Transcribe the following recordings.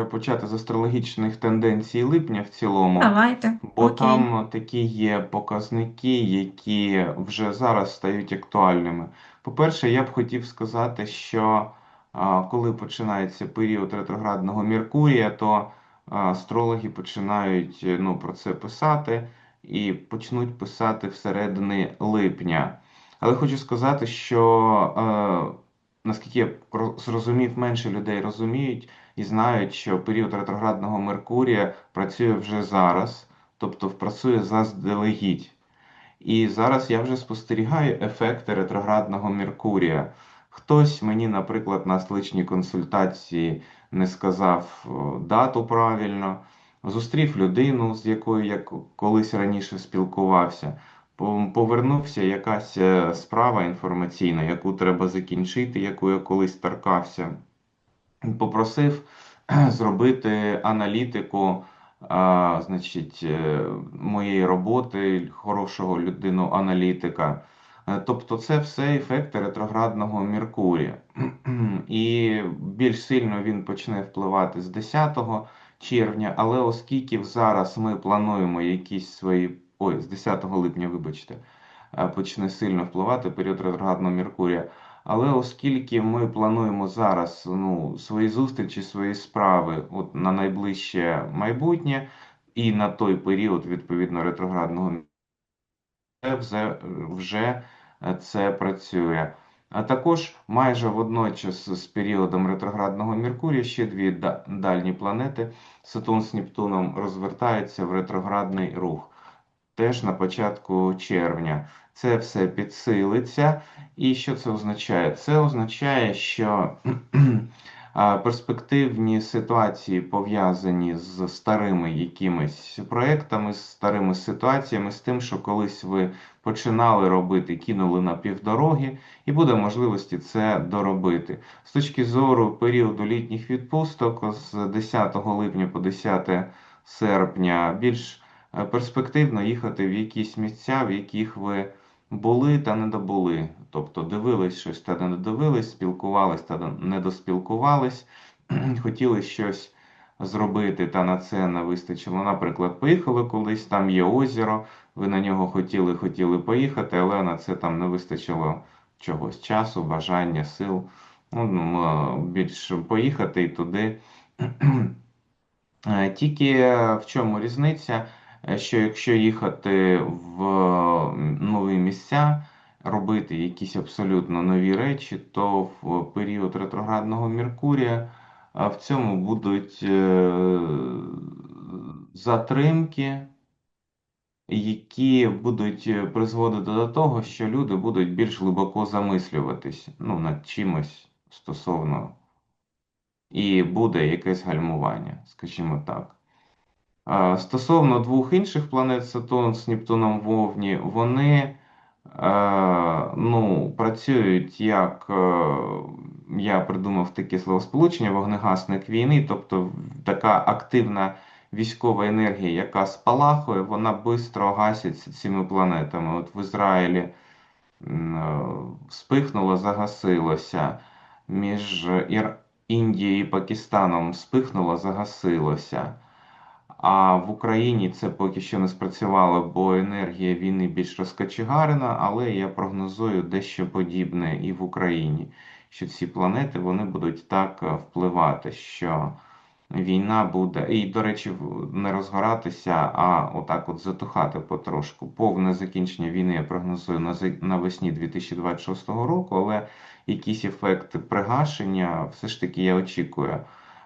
може почати з астрологічних тенденцій липня в цілому, Давайте. бо Окей. там такі є показники, які вже зараз стають актуальними. По-перше, я б хотів сказати, що а, коли починається період ретроградного Меркурія, то астрологи починають е, ну, про це писати і почнуть писати всередині липня. Але хочу сказати, що е, наскільки я зрозумів, менше людей розуміють і знають, що період ретроградного Меркурія працює вже зараз, тобто працює заздалегідь. І зараз я вже спостерігаю ефекти ретроградного Меркурія. Хтось мені, наприклад, на столичній консультації не сказав дату правильно, зустрів людину, з якою я колись раніше спілкувався. Повернувся якась е, справа інформаційна, яку треба закінчити, яку я колись торкався. Попросив зробити аналітику а, значить, е, моєї роботи, хорошого людину-аналітика. Е, Тобто це все ефекти ретроградного Меркурія. І більш сильно він почне впливати з 10 червня, але оскільки зараз ми плануємо якісь свої. Ой, з 10 липня, вибачте, е, почне сильно впливати період ретроградного Меркурія. Але оскільки ми плануємо зараз ну, свої зустрічі, свої справи от, на найближче майбутнє і на той період, відповідно, ретроградного вже, вже е, це працює. А також майже водночас з періодом ретроградного Меркурія ще дві дальні планети Сатурн з Нептуном розвертаються в ретроградний рух. Теж на початку червня. Це все підсилиться. І що це означає? Це означає, що перспективні ситуації пов'язані з старими якимись проектами, з старими ситуаціями, з тим, що колись ви починали робити, кинули на півдороги, і буде можливості це доробити. З точки зору періоду літніх відпусток з 10 липня по 10 серпня більш перспективно їхати в якісь місця, в яких ви були та не добули. Тобто дивились щось та не додивились, спілкувались та не доспілкувались, хотіли щось зробити, та на це не вистачило. Наприклад, поїхали колись, там є озеро, ви на нього хотіли, хотіли поїхати, але на це там не вистачило чогось часу, бажання, сил. Ну, більш поїхати і туди. Е, Тільки в чому різниця? Е, Що якщо їхати в нові місця, робити якісь абсолютно нові речі, то в період ретроградного Меркурія в цьому будуть е, затримки, які будуть е, призводити до того, що люди будуть більш глибоко замислюватись ну, над чимось стосовно і буде якесь гальмування, скажімо так. Стосовно двох інших планет Сатурн з Нептуном в Овні, вони е, ну, працюють як, е, я придумав таке словосполучення, вогнегасник війни, тобто така активна військова енергія, яка спалахує, вона швидко гаситься цими планетами. От в Ізраїлі е, загасилося. Між. Індією і Пакистаном спихнуло, загасилося. А в Україні це поки що не спрацювало, бо енергія війни більш розкачегарена, але я прогнозую дещо подібне і в Україні, що ці планети вони будуть так е, впливати, що війна буде, і, до речі, не розгоратися, а отак от затухати потрошку. Повне закінчення війни я прогнозую навесні 2026 року, але якісь ефекти пригашення все ж таки я очікую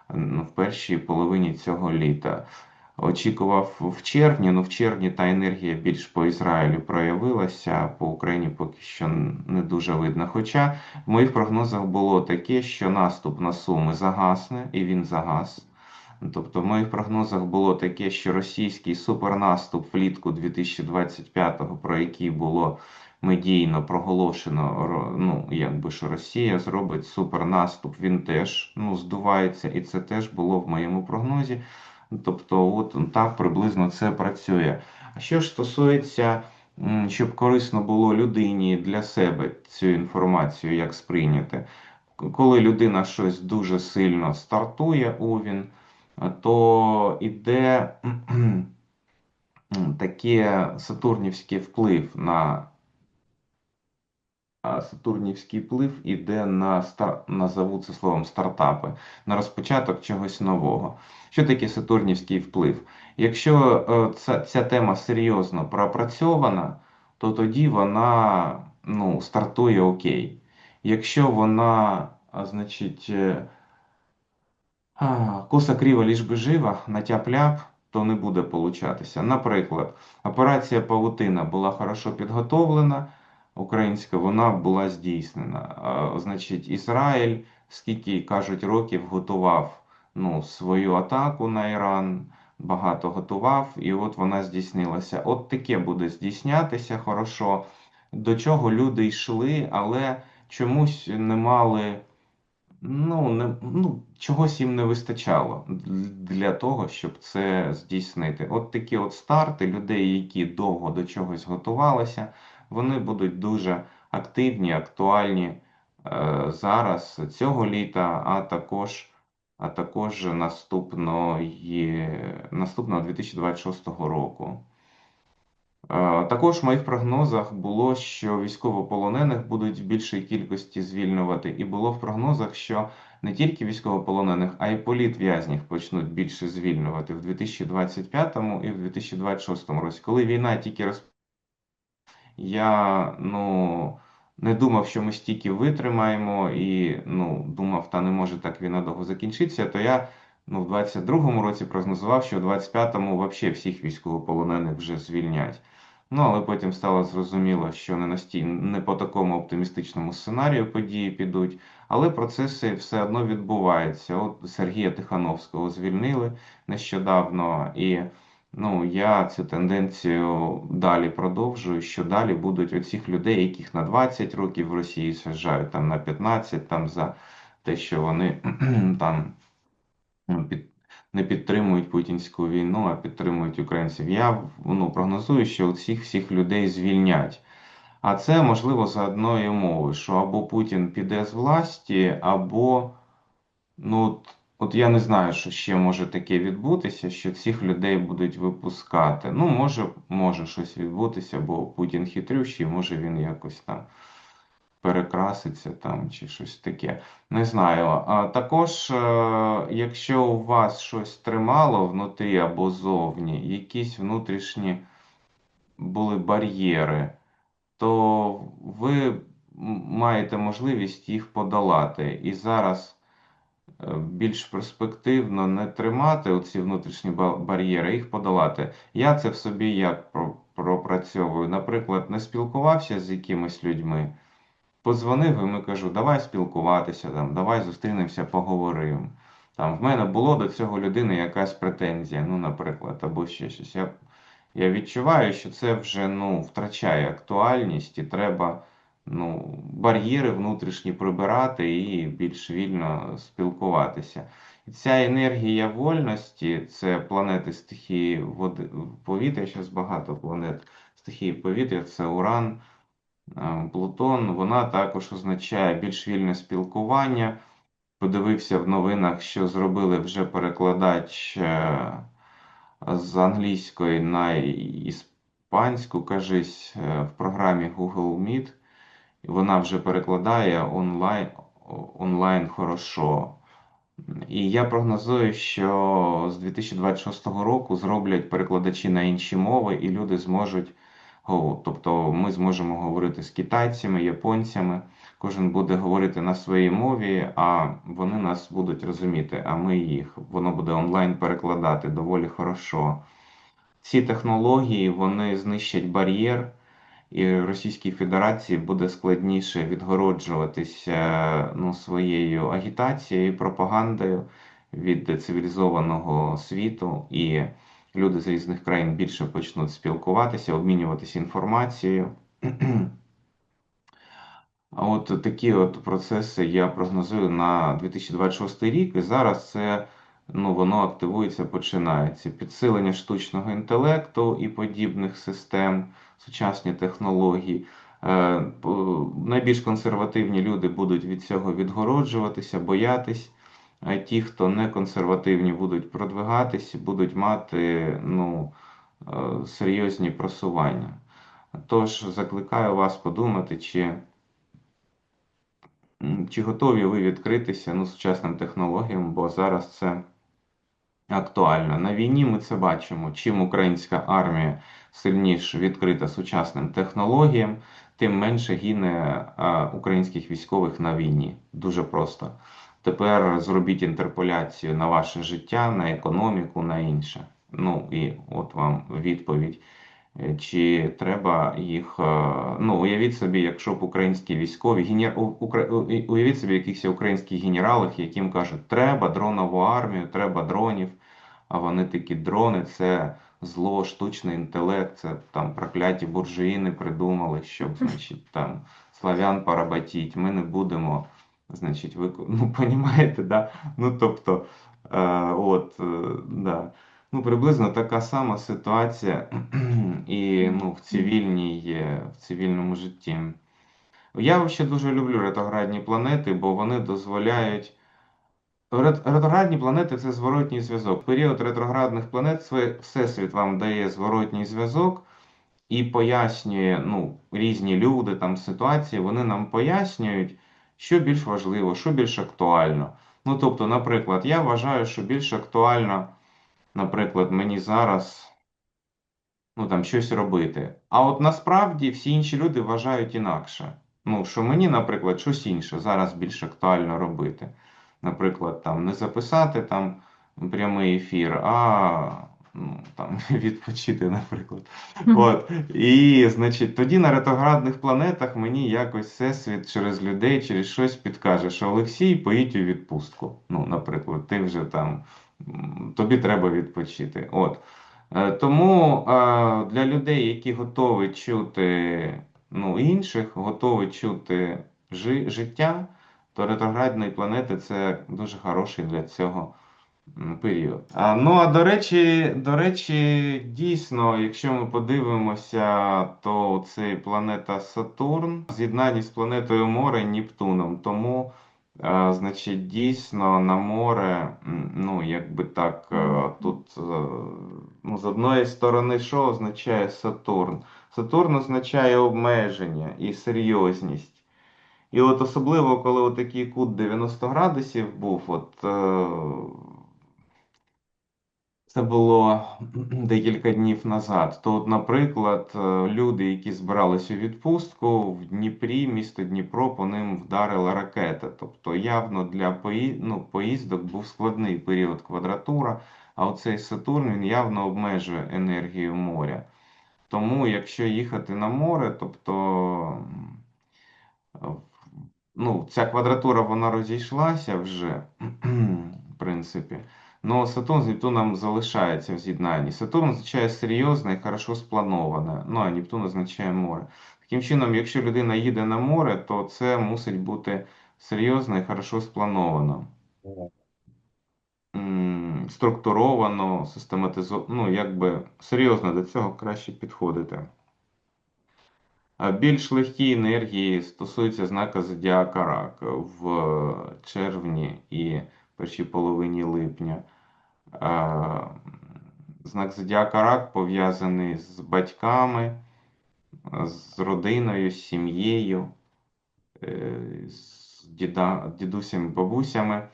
в першій половині цього літа. Очікував в червні, ну в червні та енергія більш по Ізраїлю проявилася, по Україні поки що не дуже видно. Хоча в моїх прогнозах було таке, що наступ на Суми загасне, і він загас. Тобто в моїх прогнозах було таке, що російський супернаступ влітку 2025-го, про який було медійно проголошено, ну, якби що Росія зробить супернаступ, він теж ну, здувається, і це теж було в моєму прогнозі. Тобто, от так приблизно це працює. А що ж стосується, щоб корисно було людині для себе цю інформацію, як сприйняти, коли людина щось дуже сильно стартує, овін, е, то іде такий сатурнівський вплив на Сатурнівський вплив іде на стар... назову це словом стартапи, на розпочаток чогось нового. Що таке Сатурнівський вплив? Якщо е, ця, ця тема серйозно пропрацьована, то тоді вона ну, стартує окей. Якщо вона, значить, е, Коса крива, ліж би жива, натяп-ляп, то не буде получатися. Наприклад, операція Павутина була хорошо підготовлена, українська, вона була здійснена. Значить, Ізраїль, скільки кажуть, років готував ну, свою атаку на Іран, багато готував, і от вона здійснилася. От таке буде здійснятися хорошо, до чого люди йшли, але чомусь не мали. Ну, не, ну, чогось їм не вистачало для того, щоб це здійснити. От такі от старти людей, які довго до чогось готувалися, вони будуть дуже активні, актуальні е, зараз, цього літа, а також, а також наступної, наступного 2026 року. Е, Також в моїх прогнозах було, що військовополонених будуть в більшій кількості звільнювати, і було в прогнозах, що не тільки військовополонених, а й політв'язнів почнуть більше звільнювати в 2025 і в 2026 році. Коли війна тільки розпочалася, я ну, не думав, що ми стільки витримаємо, і ну, думав, та не може так війна довго закінчитися, то я ну, в 22-му році прогнозував, що в 25-му взагалі всіх військовополонених вже звільнять. Ну, але потім стало зрозуміло, що не настій... не по такому оптимістичному сценарію події підуть, але процеси все одно відбуваються. От Сергія Тихановського звільнили нещодавно, і ну, я цю тенденцію далі продовжую, що далі будуть оцих людей, яких на 20 років в Росії саджають, там на 15, там за те, що вони там під не підтримують путінську війну, а підтримують українців. Я ну, прогнозую, що цих всіх людей звільнять. А це можливо за одною мовою, що або Путін піде з власті, або ну от, я не знаю, що ще може таке відбутися, що цих людей будуть випускати. Ну, може, може щось відбутися, бо Путін хитрющий, може він якось там перекраситься там чи щось таке. Не знаю. А також, е, якщо у вас щось тримало внутрі або зовні, якісь внутрішні були бар'єри, то ви маєте можливість їх подолати. І зараз більш перспективно не тримати оці внутрішні бар'єри, їх подолати. Я це в собі як пропрацьовую. Наприклад, не спілкувався з якимись людьми. Подзвонив і ми кажу, давай спілкуватися, там, давай зустрінемося, поговоримо. Там, В мене було до цього людини якась претензія, ну, наприклад, або ще щось. Я я відчуваю, що це вже ну, втрачає актуальність і треба ну, бар'єри внутрішні прибирати і більш вільно спілкуватися. І ця енергія вольності це планети стихії води, повітря, зараз багато планет стихії повітря, це Уран. Е, Плутон, вона також означає більш вільне спілкування. Подивився в новинах, що зробили вже перекладач е, з англійської на іспанську, кажись, е, в програмі Google Meet. Вона вже перекладає онлайн онлайн хорошо. І я прогнозую, що з 2026 року зроблять перекладачі на інші мови, і люди зможуть Тобто ми зможемо говорити з китайцями, японцями, кожен буде говорити на своїй мові, а вони нас будуть розуміти, а ми їх. Воно буде онлайн перекладати доволі хорошо. Ці технології вони знищать бар'єр, і Російській Федерації буде складніше відгороджуватися ну, своєю агітацією, пропагандою від цивілізованого світу. і люди з різних країн більше почнуть спілкуватися, обмінюватися інформацією. А от такі от процеси я прогнозую на 2026 рік, і зараз це ну, воно активується, починається. Підсилення штучного інтелекту і подібних систем, сучасні технології. Е, найбільш консервативні люди будуть від цього відгороджуватися, боятись а ті, хто не консервативні, будуть продвигатись, будуть мати ну, е, серйозні просування. Тож закликаю вас подумати, чи, чи готові ви відкритися ну, сучасним технологіям, бо зараз це актуально. На війні ми це бачимо. Чим українська армія сильніше відкрита сучасним технологіям, тим менше гине українських військових на війні. Дуже просто. Тепер зробіть інтерполяцію на ваше життя, на економіку, на інше. Ну і от вам відповідь. Е, Чи треба їх, е, ну уявіть собі, якщо б українські військові генер... уявіть собі якихось українських генералів, яким кажуть, треба дронову армію, треба дронів. А вони такі дрони, це зло, штучний інтелект, це там прокляті буржуїни придумали, щоб, значить, там славян поработіть. Ми не будемо, значить, ви ну, понімаєте, да? Ну, тобто, е, от, е, да. Ну, приблизно така сама ситуація і ну, в цивільній, в цивільному житті. Я взагалі дуже люблю ретроградні планети, бо вони дозволяють. Ретроградні планети це зворотній зв'язок. Період ретроградних планет Всесвіт вам дає зворотній зв'язок і пояснює, ну, різні люди, там ситуації, вони нам пояснюють, що більш важливо, що більш актуально. Ну, тобто, наприклад, я вважаю, що більш актуально, наприклад, мені зараз ну там щось робити. А от насправді всі інші люди вважають інакше. Ну, що мені, наприклад, щось інше зараз більш актуально робити. Наприклад, там не записати там прямий ефір, а ну, там, відпочити, наприклад. От. І, значить, тоді на ретроградних планетах мені якось всесвіт через людей, через щось підкаже, що Олексій, поїдь у відпустку. Ну, наприклад, ти вже там, тобі треба відпочити. От. Е, Тому е, для людей, які готові чути ну, інших, готові чути жи- життя, то ретроградні планети це дуже хороший для цього період. А, ну а до речі, до речі, дійсно, якщо ми подивимося, то цей планета Сатурн в з'єднанні з планетою море Нептуном. Тому, значить, дійсно на море, ну якби так, е, тут е, ну, з одної сторони, що означає Сатурн? Сатурн означає обмеження і серйозність. І от особливо, коли отакий кут 90 градусів був, от е, це було декілька днів назад. То, наприклад, е, люди, які збирались у відпустку в Дніпрі, місто Дніпро, по ним вдарила ракета. Тобто явно для пої... ну, поїздок був складний період квадратура, а оцей Сатурн він явно обмежує енергію моря. Тому, якщо їхати на море, тобто ну, ця квадратура вона розійшлася вже, в принципі. Но Сатурн з Нептуном залишається в з'єднанні. Сатурн означає серйозне і хорошо сплановане. Ну а Нептун означає море. Таким чином, якщо людина їде на море, то це мусить бути серйозно і хорошо сплановано. Структуровано, систематизовано, ну, якби серйозно до цього краще підходити. А Більш легкі енергії стосуються знака Зодіака Рак в червні і першій половині липня. Знак Зодіака Рак пов'язаний з батьками, з родиною, з сім'єю, е, з діда, дідусями, бабусями.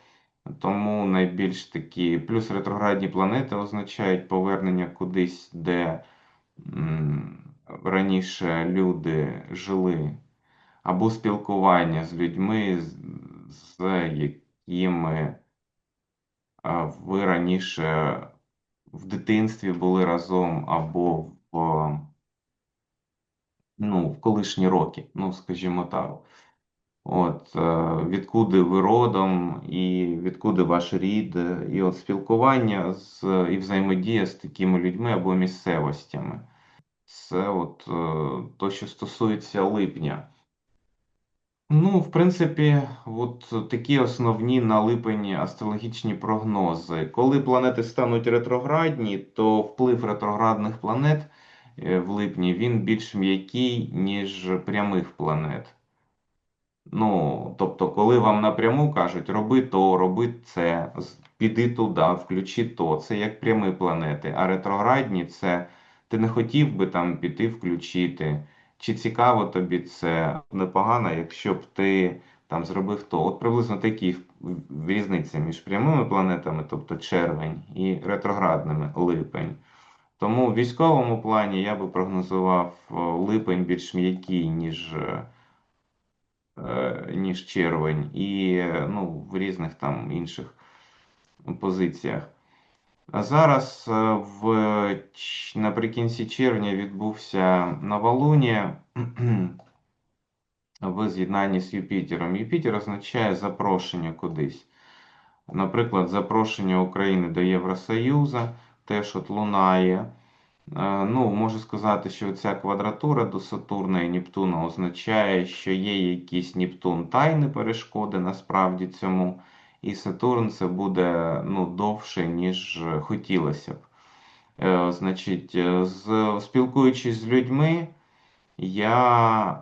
Тому найбільш такі, плюс ретроградні планети означають повернення кудись, де раніше люди жили, або спілкування з людьми, з, якими ви раніше в дитинстві були разом, або в, ну, в колишні роки, ну, скажімо так. От, е, відкуди ви родом, і відкуди ваш рід, і от спілкування з, і взаємодія з такими людьми або місцевостями. Це от е, то, що стосується липня. Ну, в принципі, от такі основні на липень астрологічні прогнози. Коли планети стануть ретроградні, то вплив ретроградних планет е, в липні він більш м'який, ніж прямих планет. Ну, тобто, коли вам напряму кажуть, роби то, роби це, піди туди, включи то, це як прямі планети. А ретроградні це ти не хотів би там піти включити. Чи цікаво тобі це непогано, якщо б ти там зробив то. От приблизно такі різниця між прямими планетами, тобто червень, і ретроградними липень. Тому в військовому плані я би прогнозував липень більш м'який, ніж. е, е, ніж червень, і е, ну, в різних там інших позиціях. Зараз е, в, наприкінці червня відбувся новолунія в з'єднанні з Юпітером. Юпітер означає запрошення кудись. Наприклад, запрошення України до Євросоюзу теж от лунає. Е, Ну, можу сказати, що ця квадратура до Сатурна і Нептуна означає, що є якийсь Нептун тайні перешкоди насправді цьому, і Сатурн це буде ну, довше, ніж хотілося б. Е, Значить, е, з, спілкуючись з людьми, я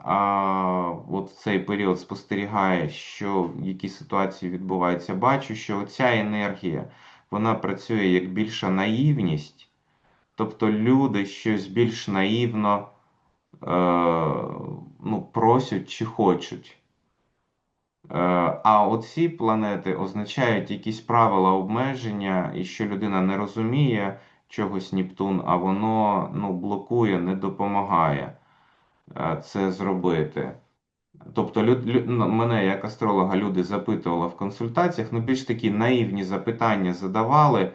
а, от в цей період спостерігаю, що які ситуації відбуваються. Бачу, що ця енергія вона працює як більша наївність. Тобто люди щось більш наївно е, ну, просять чи хочуть. Е, а оці планети означають якісь правила обмеження, і що людина не розуміє чогось Нептун, а воно ну, блокує, не допомагає е, це зробити. Тобто, люд, лю- ну, мене як астролога люди запитували в консультаціях, ну більш такі наївні запитання задавали.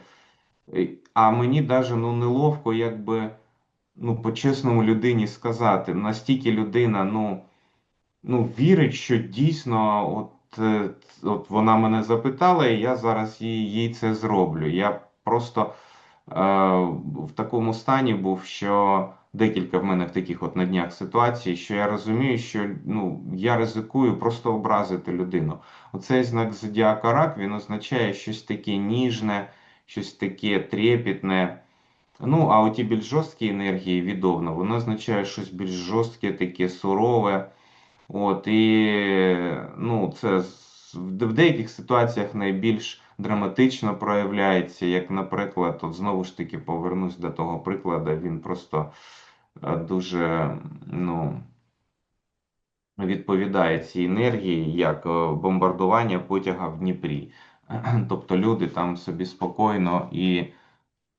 А мені даже ну, неловко, якби ну, по-чесному людині сказати. Настільки людина ну, ну, вірить, що дійсно от, е, от вона мене запитала, і я зараз їй, їй це зроблю. Я просто е, в такому стані був, що декілька в мене в таких от на днях ситуацій, що я розумію, що ну, я ризикую просто образити людину. Оцей знак зодіака рак, він означає щось таке ніжне щось таке трепетне. Ну, а оті більш жорсткі енергії відовно, воно означає щось більш жорстке, таке сурове. От, і ну, це в деяких ситуаціях найбільш драматично проявляється, як, наприклад, от знову ж таки повернусь до того прикладу, він просто е, дуже ну, відповідає цій енергії, як е, бомбардування потяга в Дніпрі. Тобто люди там собі спокійно і.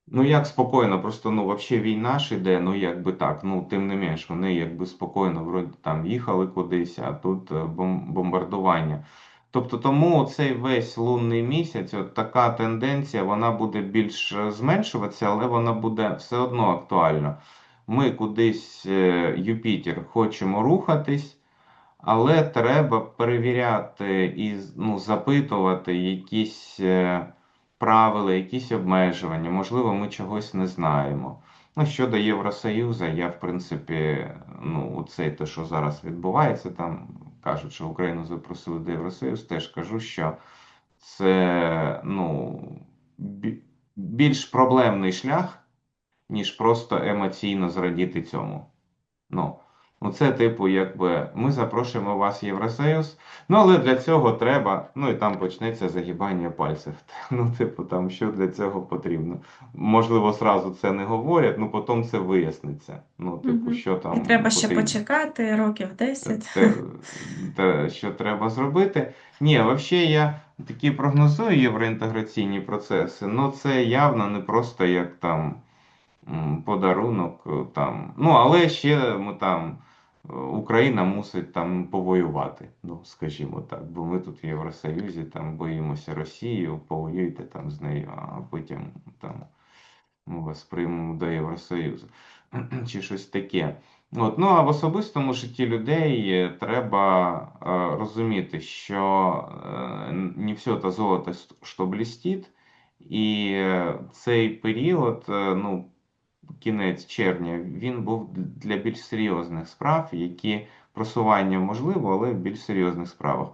Ну, як спокійно, просто ну, взагалі війна ж іде, ну якби так. Ну, тим не менш, вони якби спокійно вроді там їхали кудись, а тут е, бомбардування. Тобто тому цей весь лунний місяць, от така тенденція, вона буде більш е, зменшуватися, але вона буде все одно актуальна. Ми кудись, е, Юпітер, хочемо рухатись. Але треба перевіряти і ну, запитувати якісь правила, якісь обмежування. Можливо, ми чогось не знаємо. Ну, щодо Євросоюзу, я, в принципі, ну, це те, що зараз відбувається, там кажуть, що Україну запросили до Євросоюз, теж кажу, що це ну, більш проблемний шлях, ніж просто емоційно зрадіти цьому. Ну, ну це, типу, якби ми запрошуємо вас в Євросоюз, ну але для цього треба, ну і там почнеться загибання пальців. Ну, типу, там що для цього потрібно. Можливо, зразу це не говорять, ну потім це виясниться. Ну, типу, Мгм. що там І треба ще почекати років 10. Те, те, що треба зробити. Ні, взагалі я такі прогнозую євроінтеграційні процеси, ну це явно не просто як там подарунок там. Ну, але ще ми там. Е, Україна мусить там повоювати, ну скажімо так, бо ми тут в Євросоюзі там боїмося Росію, повоюйте там з нею, а потім там ми вас приймемо до Євросоюзу чи щось таке. От, ну а в особистому житті людей е, треба е, розуміти, що е, не все це золото, що блістить, і е, цей період, е, ну, кінець червня, він був для більш серйозних справ, які просування можливо, але в більш серйозних справах.